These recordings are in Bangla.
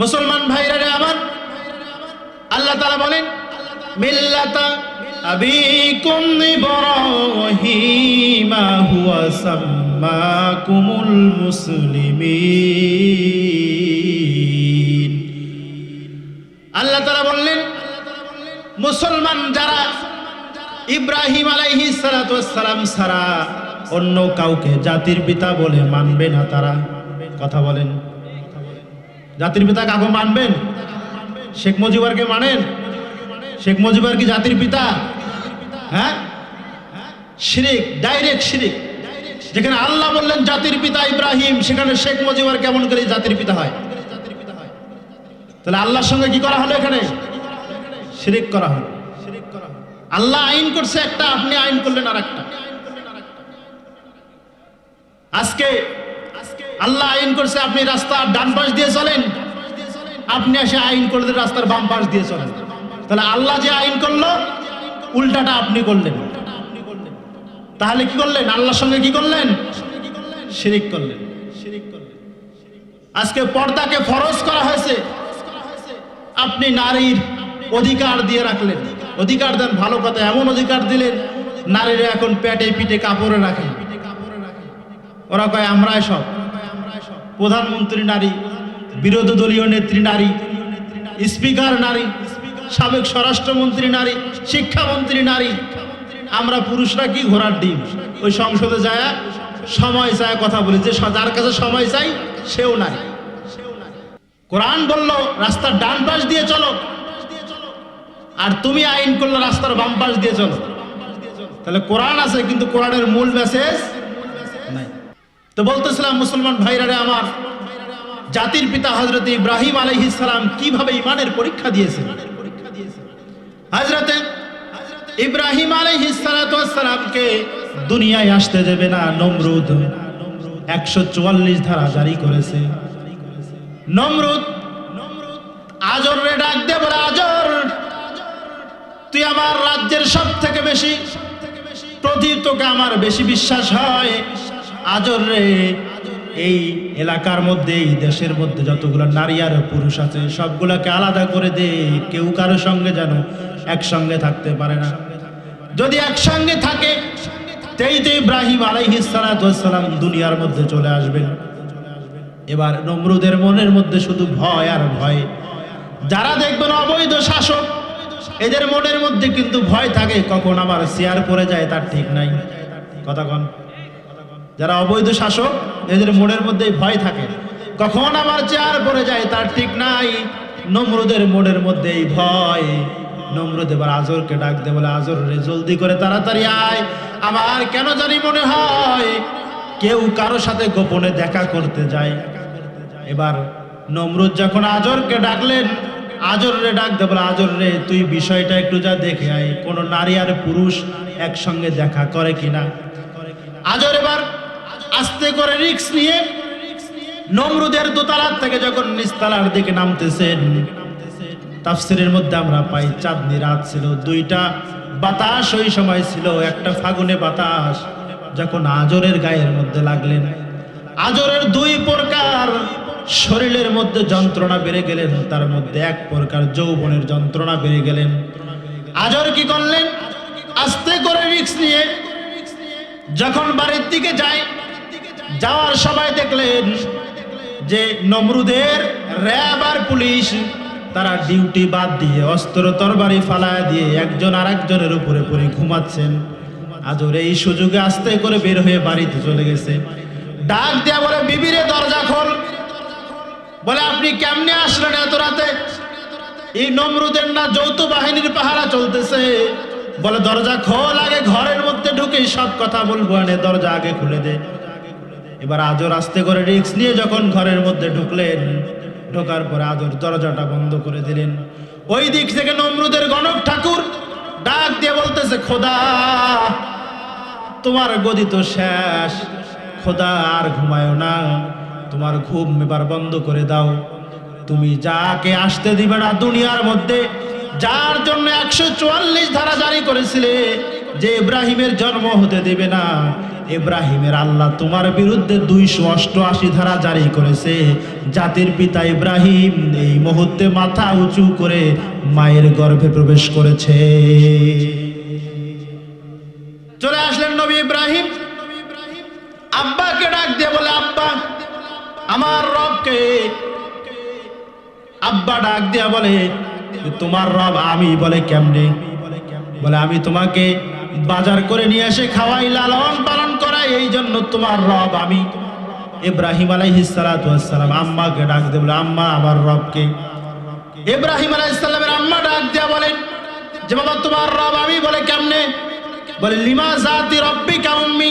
মুসলমান ভাইরা আমার, আল্লাহ তাআলা বলেন, মিল্লাতা হুয়া আল্লাহ বললেন, মুসলমান যারা ইব্রাহিম আলাইহিস সালাতু সালাম ছাড়া অন্য কাউকে জাতির পিতা বলে মানবে না তারা। কথা বলেন। জাতির পিতা কাকে মানবেন? শেখ মুজিবরকে মানেন? শেখ মুজিবর কি জাতির পিতা? হ্যাঁ? শিরিক, ডাইরেক্ট শিরিক। যেখানে আল্লাহ বললেন, জাতির পিতা ইব্রাহিম সেখানে শেখ মুজিবর কেমন করে জাতির পিতা হয়? তাহলে আল্লাহর সঙ্গে কি করা হলো এখানে? শিরিক করা হলো। আল্লাহ আইন করছে একটা, আপনি আইন করলেন আর একটা আজকে আল্লাহ আইন করছে, আপনি রাস্তার ডান পাশ দিয়ে চলেন। আপনি এসে আইন করলেন রাস্তার বাম পাশ দিয়ে চলেন। তাহলে আল্লাহ যে আইন করল, উল্টাটা আপনি করলেন। তাহলে কি করলেন? আল্লাহর সঙ্গে কি করলেন? শিরিক করলেন। আজকে পর্দাকে ফরজ করা হয়েছে। আপনি নারীর অধিকার দিয়ে রাখলেন। অধিকার দেন, ভালো কথা, এমন অধিকার দিলেন, নারীরা এখন পেটে পিঠে কাপড়ে রাখে। ওরা কয়, আমরাই সব। প্রধানমন্ত্রী নারী, বিরোধী দলীয় নেত্রী নারী, স্পিকার নারী, সাবেক স্বরাষ্ট্রমন্ত্রী নারী, শিক্ষামন্ত্রী নারী, আমরা পুরুষরা কি ঘোরার ডিম? ওই সংসদে যায়, সময় চায় কথা বলি। যে যার কাছে সময় চাই, সেও নারী কোরআন বলল, রাস্তার ডান পাশ দিয়ে চলো। আর তুমি আইন করলে রাস্তার বাম পাশ দিয়ে চলো। তাহলে কোরআন আছে, কিন্তু কোরআনের মূল মেসেজ তো বলতেছিলাম, মুসলমান ভাইরারে আমার, জাতির পিতা হজরত ইব্রাহিম আলাইহিস সালাম কীভাবে ইমানের পরীক্ষা দিয়েছেন? হজরতে ইব্রাহিম আলাইহিস সালামকে দুনিয়ায় আসতে দেবে না, নমরুদ একশো চুয়াল্লিশ ধারা জারি করেছে। নমরুদ তুই আমার রাজ্যের সব থেকে বেশি প্রতি তোকে আমার বেশি বিশ্বাস হয়। আজর রে। এই এলাকার মধ্যে এই দেশের মধ্যে যতগুলো নারী আর পুরুষ আছে, সবগুলোকে আলাদা করে দে। কেউ কারও সঙ্গে যেন একসঙ্গে থাকতে পারে না। যদি একসঙ্গে থাকে, তেই ইব্রাহিম আলাইহিস সালাম দুনিয়ার মধ্যে চলে আসবেন। এবার নমরুদের মনের মধ্যে শুধু ভয় আর ভয়। যারা দেখবেন অবৈধ শাসক, এদের মনের মধ্যে কিন্তু ভয় থাকে, কখন আমার শেয়ার করে যায়, তার ঠিক নাই। কথা কন। যারা অবৈধ শাসক, এদের মনের মধ্যে ভয় থাকে। কখন আমার চেয়ার পড়ে যায় তার ঠিক নাই। নমরুদের মনের মধ্যে এই ভয়। নমরুদ এবার আজরকে ডাক দে বলে, আজর রে, জলদি করে তাড়াতাড়ি আয়। আমার কেন জানি মনে হয় কেউ কারও সাথে গোপনে দেখা করতে যায়। এবার নমরুদ যখন আজরকে ডাকলেন, আজর রে ডাক দে বলে, আজর রে, তুই বিষয়টা একটু যা দেখে আয়। কোন নারী আর পুরুষ একসঙ্গে দেখা করে কিনা? আজর এবার আস্তে করে রিক্স নিয়ে নমরুদের দোতলার থেকে যখন নিস্তালার দিকে নামতেছেন, তাফসিরের মধ্যে আমরা পাই, চাঁদনি রাত ছিল, দুইটা বাতাস ওই সময় ছিল, একটা ফাগুনে বাতাস, যখন আজরের গায়ের মধ্যে লাগলেন। আজরের দুই প্রকার শরীরের মধ্যে যন্ত্রণা বেড়ে গেলেন, তার মধ্যে এক প্রকার যৌবনের যন্ত্রণা বেড়ে গেলেন। আজর কি করলেন? আস্তে করে রিক্স নিয়ে যখন বাড়ির দিকে যায় যাওয়ার সময় দেখলেন যে নমরুদের র্যাব আর পুলিশ, তারা ডিউটি বাদ দিয়ে অস্ত্র তরবারি ফালায় দিয়ে একজন আর একজনের উপরে পরে ঘুমাচ্ছেন। আজর এই সুযোগে আস্তে করে বের হয়ে বাড়িতে চলে গেছে। ডাক দেয়া বলে, বিবিরে দরজা খোল। বলে, আপনি কেমনে আসলেন এত রাতে? এই নমরুদের না যৌথ বাহিনীর পাহারা চলতেছে। বলে, দরজা খোল, আগে ঘরের মধ্যে ঢুকে সব কথা বলব আনে দরজা আগে খুলে দে। এবার আজর আস্তে করে রিক্স নিয়ে যখন ঘরের মধ্যে ঢুকলেন, ঢোকার পরে আজর দরজাটা বন্ধ করে দিলেন। ওই দিক থেকে নমরুদের গণক ঠাকুর ডাক দিয়ে বলতেছে, খোদা, তোমার গদি তো শেষ, খোদা আর ঘুমায়ও না, তোমার ঘুম এবার বন্ধ করে দাও। তুমি যাকে আসতে দিবে না দুনিয়ার মধ্যে, যার জন্য একশো চুয়াল্লিশ ধারা জারি করেছিলে, যে ইব্রাহিমের জন্ম হতে দিবে না ইব্রাহিমের আল্লাহ তোমার বিরুদ্ধে দুইশো অষ্টআশি ধারা জারি করেছে। জাতির পিতা ইব্রাহিম এই মুহূর্তে মাথা উঁচু করে মায়ের গর্ভে প্রবেশ করেছে। চলে আসলেন নবী ইব্রাহিম। আব্বাকে ডাক দিয়ে বলে, আব্বা, আমার রবকে আব্বা ডাক দিয়া বলে, তোমার রব আমি বলে কেমনে? বলে, আমি তোমাকে বাজার করে নিয়ে এসে খাওয়াই, লালন পালন করাই, এই জন্য তোমার রব আমি। ইব্রাহিম আলাইহিসসালাম আম্মাকে ডাক দিয়ে বলে, আম্মা, আমার রবকে। ইব্রাহিম আলাইহিসসালামের আম্মা ডাক দিয়া বলেন, যে বাবা, তোমার রব আমি বলে কেমনে? বলে, লিমা জাতি রব্বি কাউম্মি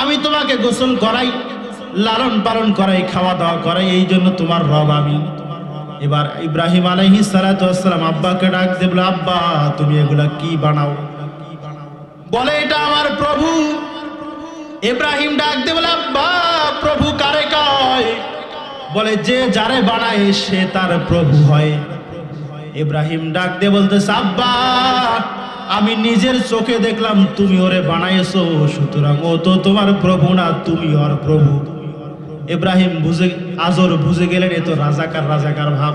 আমি তোমাকে গোসল করাই, লালন পালন করাই, খাওয়া দাওয়া করাই, এই জন্য তোমার রব আমি। এবার ইব্রাহিম আলাইহি সালাম আব্বাকে ডাক দিয়ে বলে, আব্বা, তুমি এগুলা কি বানাও? বলে, এটা আমার প্রভু। ইব্রাহিম ডাক দিয়ে বলে, আব্বা, প্রভু কারে কয়? বলে, যে যারে বানায় সে তার প্রভু হয়। ইব্রাহিম ডাক দিয়ে বলতেছে, আব্বা, আমি নিজের চোখে দেখলাম তুমি ওরে বানাইছো, সুতরাং ও তো তোমার প্রভু না, তুমি ওর প্রভু। ইব্রাহিম বুঝে, আজর বুঝে গেলেন, এ তো রাজাকার রাজাকার ভাব।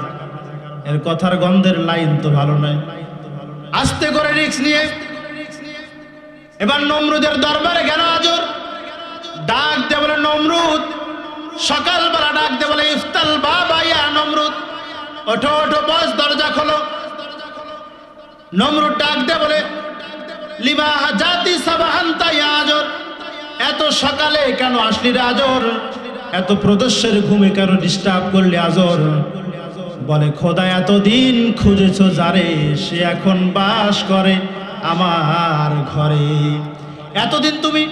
এর কথার গন্ধের লাইন তো ভালো নয়। আস্তে করে রিক্স নিয়ে এবার নমরুদের দরবারে গেল আজর ডাক দে বলে, নমরুদ, সকালবেলা ডাক দে বলে, ইফতাল বাবা ইয়া নমরুদ। ওঠো ওঠো, বস, দরজা খোলো। নমরুদ ডাক দে বলে লিমা জাতি সাবাহান্তা ইয়া আজর এত সকালে কেন আসলি রে এত প্রদর্শের ঘুমে কেন ডিস্টার্ব করলি আজর বলে, খোদা এতদিন খুঁজেছ যারে সে এখন বাস করে। আমার ঘরে। এতদিন তুমি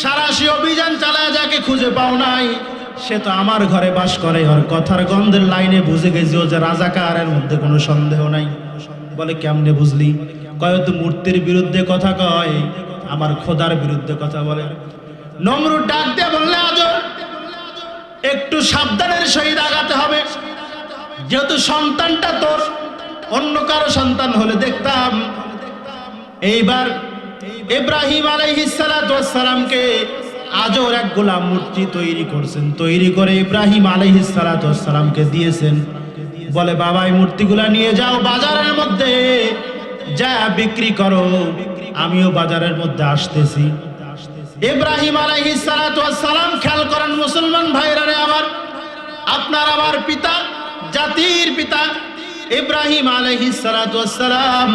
সারাশি অভিযান চালায় যাকে খুঁজে পাও নাই, সে তো আমার ঘরে বাস করে। ওর কথার গন্ধের লাইনে বুঝে গেছি ও যে রাজাকারের মধ্যে কোনো সন্দেহ নাই। বলে, কেমনে বুঝলি? কয় তো মূর্তির বিরুদ্ধে কথা কয়, আমার খোদার বিরুদ্ধে কথা বলে। নমরুদ ডাক দিয়ে বললে আজর একটু সাবধানের সহিত আগাতে হবে। যেহেতু সন্তানটা তোর, অন্য কারও সন্তান হলে দেখতাম এইবার ইব্রাহিম আলাইহিসালামকে আজর এক গোলাম মূর্তি তৈরি করছেন। তৈরি করে ইব্রাহিম আলাইহিসালামকে দিয়েছেন। বলে, বাবা, এই মূর্তিগুলা নিয়ে যাও বাজারের মধ্যে। যা বিক্রি করো। আমিও বাজারের মধ্যে আসতেছি। ইব্রাহিম আলাইহিসালাম খেয়াল করেন মুসলমান ভাইরা আমার, আপনার আমার পিতা, জাতির পিতা, ইব্রাহিম আলাইহিসালাম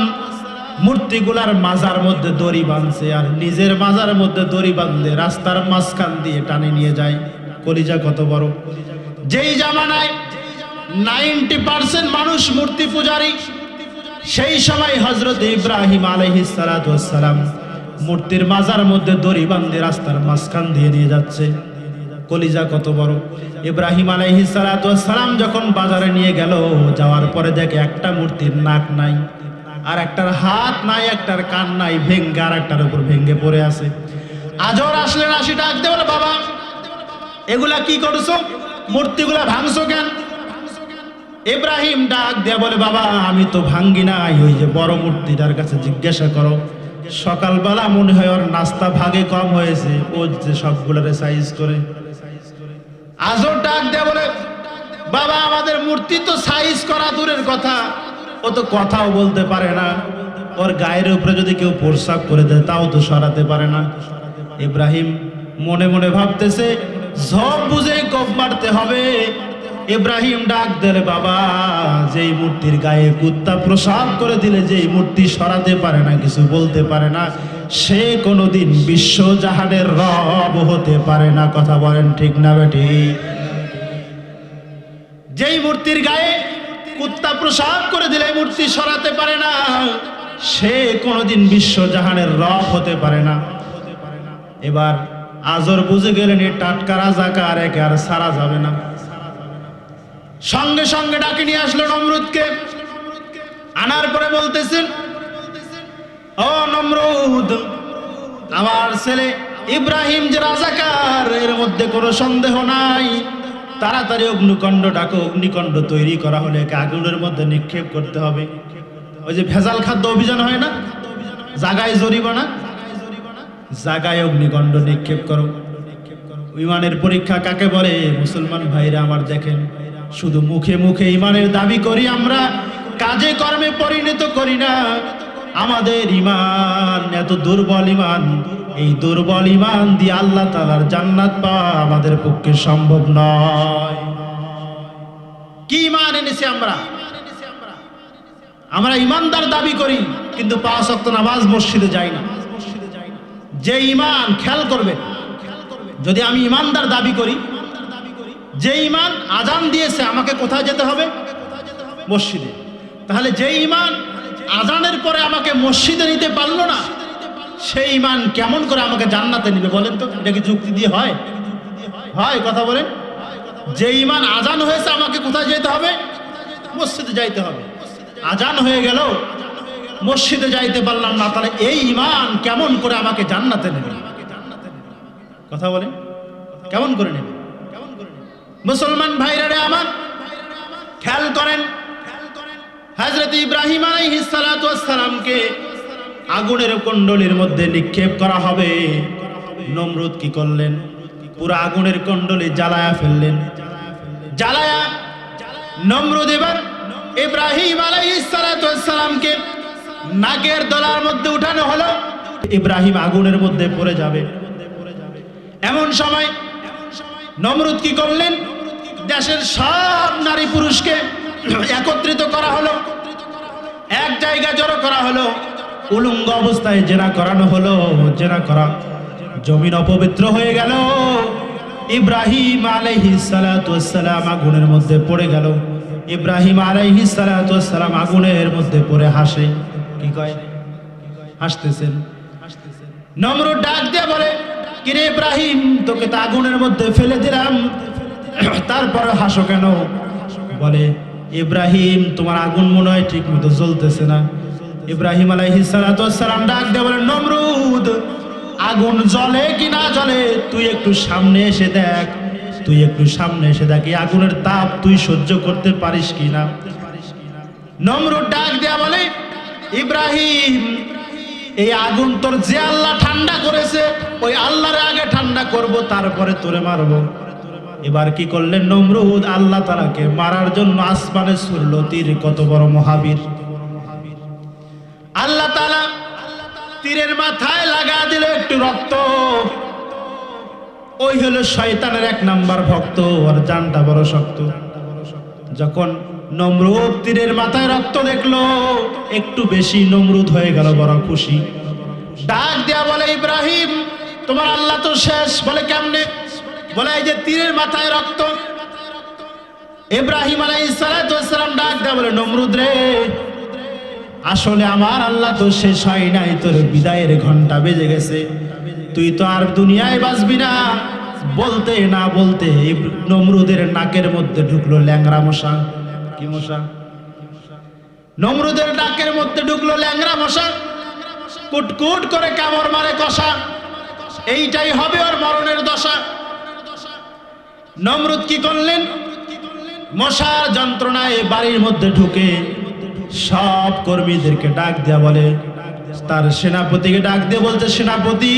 মূর্তিগুলার মাজার মধ্যে দড়ি বাঁধছে আর নিজের মাজার মধ্যে দড়ি বাঁধলে রাস্তার মাঝখান দিয়ে টানে নিয়ে যায়। কলিজা কত বড়। যেই জামানায় নাইনটি পার্সেন্ট মানুষ মূর্তি পূজারী, সেই সময় হজরত ইব্রাহিম আলহিসালাম মূর্তির মাজার মধ্যে দড়ি বাঁধে রাস্তার মাঝখান দিয়ে নিয়ে যাচ্ছে। কলিজা কত বড়। ইব্রাহিম আলহিসালাম যখন বাজারে নিয়ে গেল, যাওয়ার পরে দেখে একটা মূর্তির নাক নাই। আর একটার হাত নাই, একটার কান নাই, ভেঙ্গে আর একটার উপর ভেঙ্গে পড়ে আছে। আজর আসলেন আসি ডাক বলে, বাবা, এগুলা কি করছ? মূর্তিগুলা ভাঙছো কেন? ইব্রাহিম ডাক দিয়ে বলে, বাবা, আমি তো ভাঙ্গি নাই, ওই যে বড় মূর্তিটার কাছে জিজ্ঞাসা করো। সকালবেলা মনে হয় ওর নাস্তা ভাগে কম হয়েছে, ও যে সবগুলোরে সাইজ করে। আজর ডাক দিয়ে বলে, বাবা, আমাদের মূর্তি তো সাইজ করা দূরের কথা। ও তো কথাও বলতে পারে না। ওর গায়ের উপরে যদি কেউ প্রসাব করে দেয়, তাও তো সরাতে পারে না। ইব্রাহিম মনে মনে ভাবতেছে ঝপ বুঝে কপ মারতে হবে। ইব্রাহিম ডাক দিলে বাবা, যেই মূর্তির গায়ে কুত্তা প্রসাব করে দিলে, যেই মূর্তি সরাতে পারে না, কিছু বলতে পারে না, সে কোনোদিন বিশ্ব জাহানের রব হতে পারে না। কথা বলেন ঠিক না বেটি? যেই মূর্তির গায়ে কুত্তা প্রসাব করে দিলে মূর্তি সরাতে পারে না। সে কোনোদিন বিশ্ব জাহানের রব হতে পারে না। এবার আজর বুঝে গেলেন এই টাটকা রাজাকার একে আর সারা যাবে না। সঙ্গে সঙ্গে ডাকে নিয়ে আসলো নমরুদকে। আনার পরে বলতেছেন, ও নমরুদ, আমার ছেলে ইব্রাহিম যে রাজাকার, এর মধ্যে কোনো সন্দেহ নাই। তাড়াতাড়ি অগ্নিকণ্ড ডাকো, অগ্নিকণ্ড তৈরি করা হলে একে আগুনের মধ্যে নিক্ষেপ করতে হবে। ওই যে ভেজাল খাদ্য অভিযান হয় না? জাগায় জরিমানা? জাগায় অগ্নিকণ্ড নিক্ষেপ করো। ইমানের পরীক্ষা কাকে বলে? মুসলমান ভাইরা আমার দেখেন, শুধু মুখে মুখে ইমানের দাবি করি আমরা, কাজে কর্মে পরিণত করি না। আমাদের ইমান, এত দুর্বল ইমান এই দুর্বল ইমান দিয়ে আল্লাহ তালার জান্নাত পাওয়া আমাদের পক্ষে সম্ভব নয়। কি ইমান এনেছি আমরা? আমরা ইমানদার দাবি করি, কিন্তু পাঁচ অক্ত নামাজ মসজিদে যাই না। যে ইমান খেয়াল করবে, যদি আমি ইমানদার দাবি করি, যে ইমান আজান দিয়েছে, আমাকে কোথায় যেতে হবে? মসজিদে। তাহলে যে ইমান আজানের পরে আমাকে মসজিদে নিতে পারল না সেই ইমান কেমন করে আমাকে জান্নাতে নিবে বলেন তো? এটা কি যুক্তি দিয়ে হয়? হয়, কথা বলেন। যে ইমান আজান হয়েছে আমাকে কোথায় যেতে হবে? মসজিদে যাইতে হবে। আজান হয়ে গেল, মসজিদে যাইতে পারলাম না। তাহলে এই ইমান কেমন করে আমাকে জান্নাতে নেবে? কথা বলেন। কেমন করে নেবে? মুসলমান ভাইরা রে আমার, খেয়াল করেন। হজরত ইব্রাহিম আলাইহিসসালামকে আগুনের কুণ্ডলীর মধ্যে নিক্ষেপ করা হবে। নমরুদ কি করলেন? পুরো আগুনের কুণ্ডলী জ্বালায়া ফেললেন। জ্বালায়া নমরুদ এবার ইব্রাহিম আলাইহিসসালামকে নাকের দলার মধ্যে উঠানো হলো। ইব্রাহিম আগুনের মধ্যে পড়ে যাবে। এমন সময় নমরুদ কি করলেন? দেশের সব নারী পুরুষকে একত্রিত করা হলো। এক জায়গা জড়ো করা হলো। উলঙ্গ অবস্থায় জেনা করানো হলো জেনা করা জমিন অপবিত্র হয়ে গেল। ইব্রাহিম আলাইহি সালাম আগুনের মধ্যে পড়ে গেল। ইব্রাহিম আলাইহি সালাম আগুনের মধ্যে পড়ে হাসে। কি কয়? হাসতেছেন। নমরুদ ডাক দিয়ে বলে, কিরে ইব্রাহিম, তোকে তো আগুনের মধ্যে ফেলে দিলাম। তারপরে হাসো কেন? বলে, ইব্রাহিম, তোমার আগুন মনে হয় ঠিক মতো জ্বলতেছে না। ইব্রাহিম আলাইহিস সালাম ডাক দিয়ে বলে, নমরুদ, আগুন জ্বলে কি না জ্বলে? তুই একটু সামনে এসে দেখ, তুই একটু সামনে এসে দেখ, এই আগুনের তাপ তুই সহ্য করতে পারিস কি না? নমরুদ ডাক দেয়া বলে, ইব্রাহিম, এই আগুন তোর যে আল্লাহ ঠান্ডা করেছে, ওই আল্লাহর আগে ঠান্ডা করব, তারপরে তোরে মারব। এবার কি করলেন? নমরুদ আল্লাহ তালাকে মারার জন্য আসমানে ছুড়ল তীর কত বড় মহাবীর আল্লাহ তালা তীরের মাথায় লাগা দিল একটু রক্ত। ওই হলো শয়তানের এক নাম্বার ভক্ত আর জানটা বড় শক্ত। যখন নমরুদ তীরের মাথায় রক্ত দেখল, একটু বেশি নমরুদ হয়ে গেল, বড় খুশি। ডাক দেয়া বলে, ইব্রাহিম, তোমার আল্লাহ তো শেষ, বলে কেমনে? বলে, এই যে তীরের মাথায় রক্ত। ইব্রাহিম আলাইসালাম ডাক দেয়া বলে, নমরুদ রে আসলে আমার আল্লাহ তো শেষ হয় নাই, তোর বিদায়ের ঘণ্টা বেজে গেছে। তুই তো আর দুনিয়ায় বাঁচবি না। বলতে না বলতে নমরুদের নাকের মধ্যে ঢুকলো ল্যাংরা মশা। কি মশা? নমরুদের নাকের মধ্যে ঢুকলো ল্যাংরা মশা। কুটকুট করে কামড় মারে কষা। এইটাই হবে ওর মরণের দশা। নমরুদ কি করলেন? মশার যন্ত্রণায় বাড়ির মধ্যে ঢুকে সব কর্মীদেরকে ডাক দেয়া বলে, তার সেনাপতিকে ডাক দিয়ে বলছে, সেনাপতি,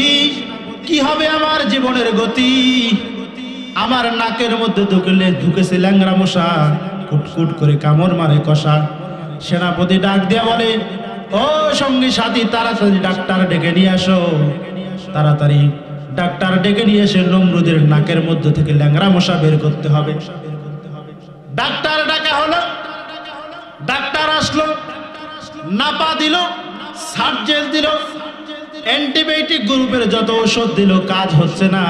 কি হবে আমার জীবনের গতি? আমার নাকের মধ্যে ঢুকলে ঢুকেছে ল্যাংরা মশা, কুটকুট করে কামড় মারে কষা। সেনাপতি ডাক দেয়া বলে, ও সঙ্গী সাথী, তাড়াতাড়ি ডাক্তার ডেকে নিয়ে আসো। তাড়াতাড়ি ডাক্তার ডেকে নিয়ে এসে নমরুদের নাকের মধ্যে থেকে ল্যাংরা মশা বের করতে হবে। ডাক্তার ডাকা হলো ডাক্তার আসলো নাপা দিল, সার্জেল দিল, অ্যান্টিবায়োটিক গ্রুপের যত ওষুধ দিল, কাজ হচ্ছে না।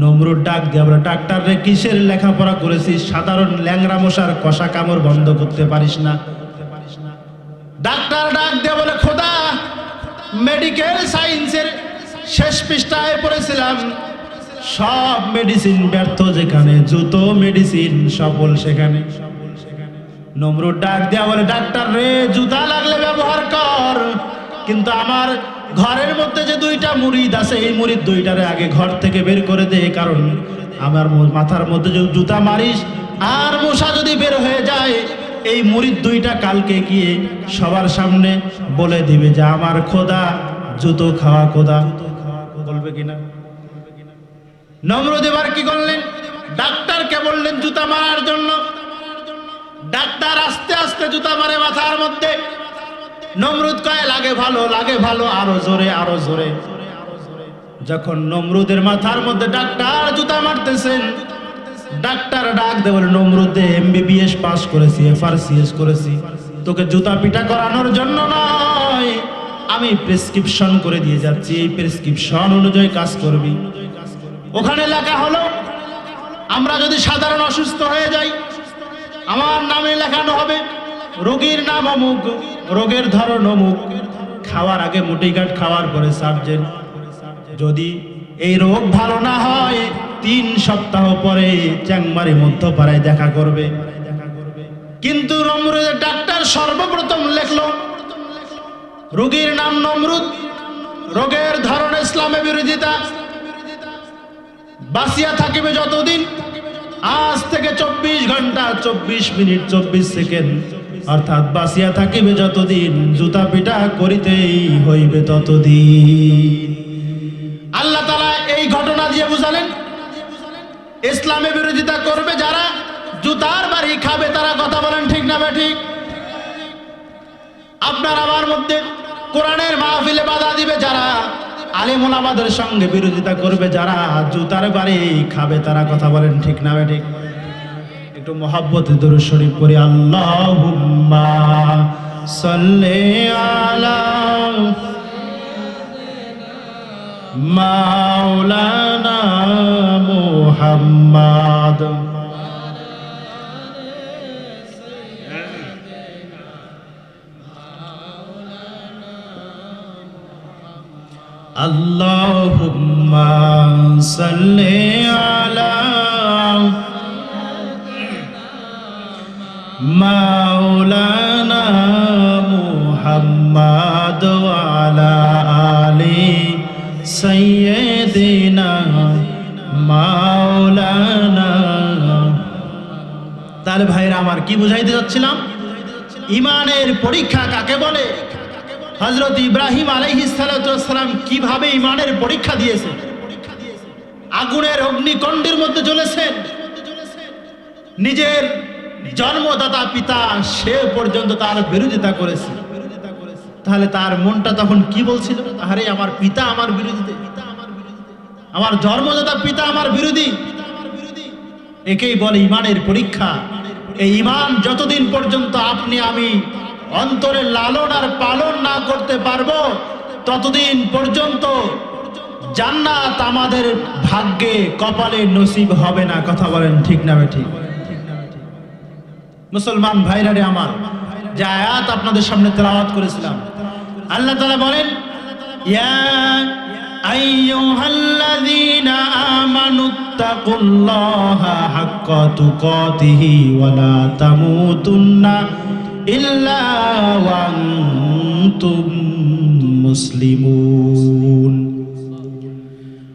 নমরুদ ডাক দিয়ে আমরা, ডাক্তার রে, কিসের লেখাপড়া করেছিস? সাধারণ ল্যাংরা মশার কষা কামড় বন্ধ করতে পারিস না। ডাক্তার ডাক দিয়ে বলে, খোদা মেডিকেল সায়েন্সের শেষ পৃষ্ঠায় পড়েছিলাম। সব মেডিসিন ব্যর্থ যেখানে, জুতো মেডিসিন সফল সেখানে। নমরুদ ডাক দেয়া বলে, ডাক্তার রে, জুতা লাগলে ব্যবহার কর। কিন্তু আমার ঘরের মধ্যে যে দুইটা মুরিদ আছে, এই মুরিদ দুইটারে আগে ঘর থেকে বের করে দে, কারণ আমার মাথার মধ্যে যদি জুতা মারিস আর মশা যদি বের হয়ে যায়, এই মুরিদ দুইটা কালকে গিয়ে সবার সামনে বলে দিবে যে, আমার খোদা, জুতো খাওয়া কোদা বলবে কিনা? নমরুদ এবার কি করলেন? ডাক্তারকে বললেন, জুতা মারার জন্য ডাক্তার আস্তে আস্তে জুতা মারে মাথার মধ্যে। নমরুদ কয়, লাগে ভালো লাগে ভালো, আরও জোরে আরও জোরে। যখন নমরুদের মাথার মধ্যে ডাক্তার জুতা মারতেছেন, ডাক্তার ডাক দে বলে, নমরুদে এমবিবিএস পাস করেছি এফআরসিএস করেছি। তোকে জুতা পিটা করানোর জন্য নয়, আমি প্রেসক্রিপশন করে দিয়ে যাচ্ছি, এই প্রেসক্রিপশন অনুযায়ী কাজ করবি। ওখানে লেখা হলো, আমরা যদি সাধারণ অসুস্থ হয়ে যাই আমার নামে লেখানো হবে, রোগীর নাম অমুক, রোগের ধরন অমুক। খাওয়ার আগে মুটি কাঠ খাওয়ার পরে সার্জেন। যদি এই রোগ ভালো না হয়, তিন সপ্তাহ পরে চ্যাংমারি মধ্যপাড়ায় দেখা করবে। কিন্তু নমরুদের ডাক্তার সর্বপ্রথম লেখল, রোগীর নাম নমরুদ, রোগের ধরন ইসলামে বিরোধিতা। বাসিয়া থাকিবে যতদিন আজ থেকে চব্বিশ ঘণ্টা, চব্বিশ মিনিট, চব্বিশ সেকেন্ড। অর্থাৎ বাসিয়া থাকিবে যতদিন, জুতা পিটা করিতেই হইবে ততদিন। আল্লাহ তালা এই ঘটনা দিয়ে বুঝালেন, ইসলামে বিরোধিতা করবে যারা, জুতার বাড়ি খাবে তারা কথা বলেন ঠিক না ঠিক? আপনার আমার মধ্যে কোরআনের মাহফিলে বাধা দিবে যারা আলিমুল আমাদের সঙ্গে বিরোধিতা করবে যারা জুতার বাড়ি খাবে, তারা কথা বলেন ঠিক না ঠিক একটু মহাব্বতে দরুদ শরীফ করি আল্লাহুম্মা সাল্লি আলা মাওলানা মুহাম্মাদ। আল্লাহুম্মা সাল্লি আলা মাওলানা মুহাম্মাদ ওয়ালা আলি সাইয়্যিদিনা মাওলানা। তাহলে ভাইরা আমার কি বুঝাইতে যাচ্ছিলাম? ইমানের পরীক্ষা কাকে বলে? হজরত ইব্রাহিম আলাইহিসালাম কীভাবে ইমানের পরীক্ষা দিয়েছে? আগুনের অগ্নিকণ্ডের মধ্যে চলেছেন নিজের জন্মদাতা পিতা সে পর্যন্ত তার বিরোধিতা করেছে। তাহলে তার মনটা তখন কি বলছিল? আরে আমার পিতা আমার বিরোধীতে আমার জন্মদাতা পিতা আমার বিরোধী। একেই বলে ইমানের পরীক্ষা। এই ইমান যতদিন পর্যন্ত আপনি, আমি অন্তরে লালন আর পালন না করতে পারব, ততদিন পর্যন্ত জান্নাত আমাদের ভাগ্যে, কপালে নসিব হবে না। কথা বলেন ঠিক না ঠিক মুসলমান ভাইরারে আমার, যে আয়াত আপনাদের সামনে তেলাওয়াত করেছিলাম। আল্লাহ তাআলা বলেন, ইয়া আইয়ুহাল্লাযীনা আমানুত্তাকুল্লাহা হাক্কা তুকাতিহি ওয়া লা তামুতুন্না ওয়া আনতুম মুসলিমুন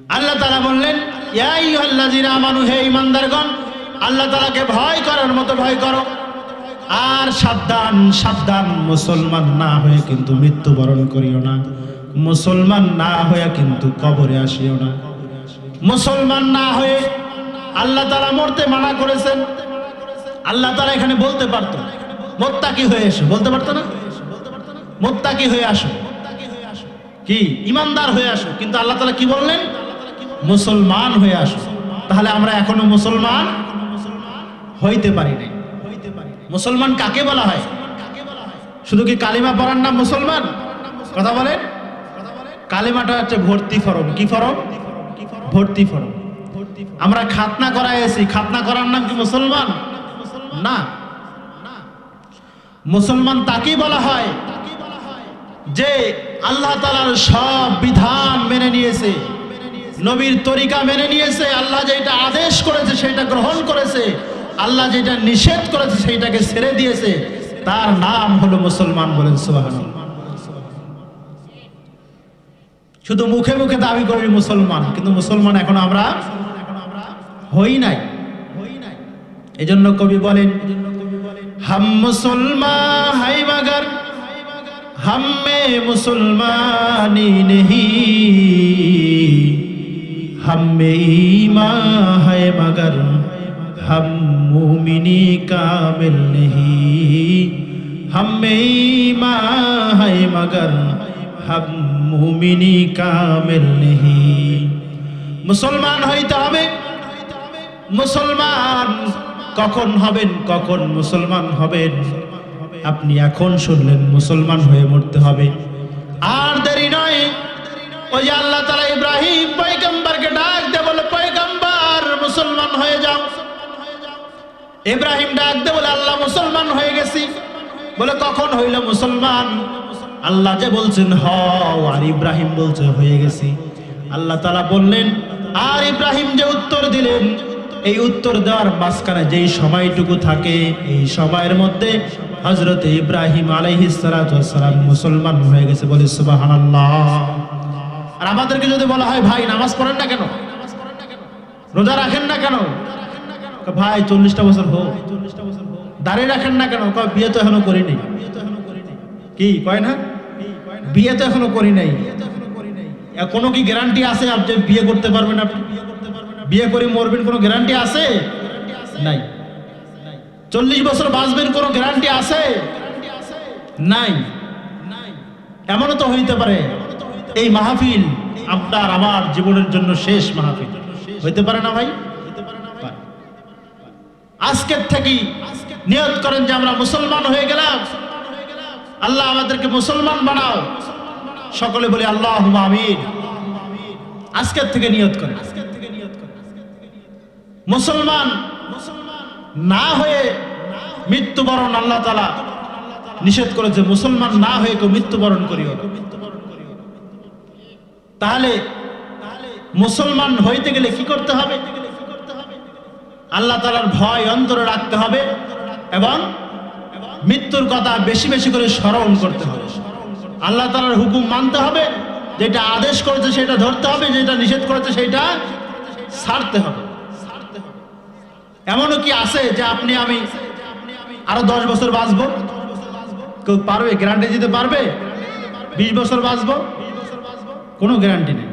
আল্লাহ তাআলা বললেন, ইয়া আইয়ুহাল্লাযীনা আমানু, হে ঈমানদারগণ, আল্লাহ তাআলাকে ভয় করার মতো ভয় করো। আর সাবধান সাবধান, মুসলমান না হয়ে কিন্তু মৃত্যুবরণ করিও না। মুসলমান না হয়ে কিন্তু কবরে আসিও না। মুসলমান না হয়ে আল্লাহ তারা মরতে মানা করেছেন। আল্লাহ তারা এখানে বলতে পারতো মোত্তাকি হয়ে এসো, বলতে পারতো না? মোত্তাকি হয়ে আসো। কি? ইমানদার হয়ে আসো। কিন্তু আল্লাহ তালা কি বললেন? মুসলমান হয়ে আসো। তাহলে আমরা এখনও মুসলমান হইতে পারি নাই। মুসলমান কাকে বলা হয়? শুধু কি কালিমা পড়ার নাম মুসলমান? কথা বলেন। কালিমাটা হচ্ছে ভর্তি ফরম। কি ফরম? ভর্তি ফরম। আমরা খাতনা করাই আছি খাতনা করার নাম কি মুসলমান? না। মুসলমান তাকেই বলা হয় যে আল্লাহ তালার সব বিধান মেনে নিয়েছে। নবীর তরিকা মেনে নিয়েছে, আল্লাহ যেটা আদেশ করেছে, সেটা গ্রহণ করেছে, আল্লাহ যেটা নিষেধ করেছে, সেইটাকে ছেড়ে দিয়েছে, তার নাম হলো মুসলমান বলেন সুবাহান শুধু মুখে মুখে দাবি করি মুসলমান, কিন্তু মুসলমান এখন আমরা হই নাই। এই জন্য কবি বলেন হাম মুসলমান হাই মগর হাম মে মুসলমানি নেহি। হাম মে ইমা হাই মগর হাম মুমিনি কামিল নেহি। হাম মে ইমা হাই মগর হাম মুমিনি কামিল নেহি। মুসলমান হইতে হবে, মুসলমান কখন হবেন, কখন মুসলমান হবেন? আপনি এখন শুনলেন, মুসলমান হয়ে মরতে হবে। আর দেরি নয়। ওই আল্লাহ তালা ইব্রাহিম পয়গম্বরকে ডাক দে বলে, পয়গম্বর, মুসলমান হয়ে যাও। ইব্রাহিম ডাক দে বলে, আল্লাহ মুসলমান হয়ে গেছি। বলে, কখন হইল মুসলমান? আল্লাহ যে বলছেন, হও। আর ইব্রাহিম বলছে, হয়ে গেছি। আল্লাহ তালা বললেন, আর ইব্রাহিম যে উত্তর দিলেন এই উত্তর দেওয়ার মাঝখানে যেই সময়টুকু থাকে, এই সময়ের মধ্যে হজরত ইব্রাহিম আলাইহিসালাম মুসলমান হয়ে গেছে বলে সুবাহান আর আমাদেরকে যদি বলা হয়, ভাই, নামাজ পড়েন না কেন? রোজা রাখেন না কেন? ভাই, চল্লিশটা বছর হোক। দাঁড়িয়ে রাখেন না কেন? বিয়ে তো এখনও করি নাই কি, কয় না? বিয়ে তো এখনও করি নাই। এ কোনো কি গ্যারান্টি আছে আপনি বিয়ে করতে পারবেন আপনি? বিয়ে করে মরবেন কোনো গ্যারান্টি আছে? নাই। চল্লিশ বছর বাঁচবেন কোনো গ্যারান্টি আছে? নাই। এমনও তো হইতে পারে, এই মাহফিল আপনার আমার জীবনের জন্য শেষ মাহফিল। হইতে পারে না ভাই? আজকের থেকেই নিয়ত করেন যে আমরা মুসলমান হয়ে গেলাম। আল্লাহ আমাদেরকে মুসলমান বানাও। সকলে বলে আল্লাহ আমিন। আজকের থেকে নিয়ত করেন। মুসলমান না হয়ে মৃত্যুবরণ আল্লাহ তালা নিষেধ করেছে। মুসলমান না হয়ে কেউ মৃত্যুবরণ করিও তাহলে মুসলমান হইতে গেলে কি করতে হবে? আল্লাহ তালার ভয় অন্তরে রাখতে হবে এবং মৃত্যুর কথা বেশি বেশি করে স্মরণ করতে হবে। আল্লাহ তালার হুকুম মানতে হবে। যেটা আদেশ করেছে সেটা ধরতে হবে, যেটা নিষেধ করেছে সেটা ছাড়তে হবে। এমনও কি আছে যে আপনি আমি আরও দশ বছর বাঁচবো? কেউ পারবে? গ্যারান্টি দিতে পারবে? বিশ বছর বাঁচবো? কোনো গ্যারান্টি নেই।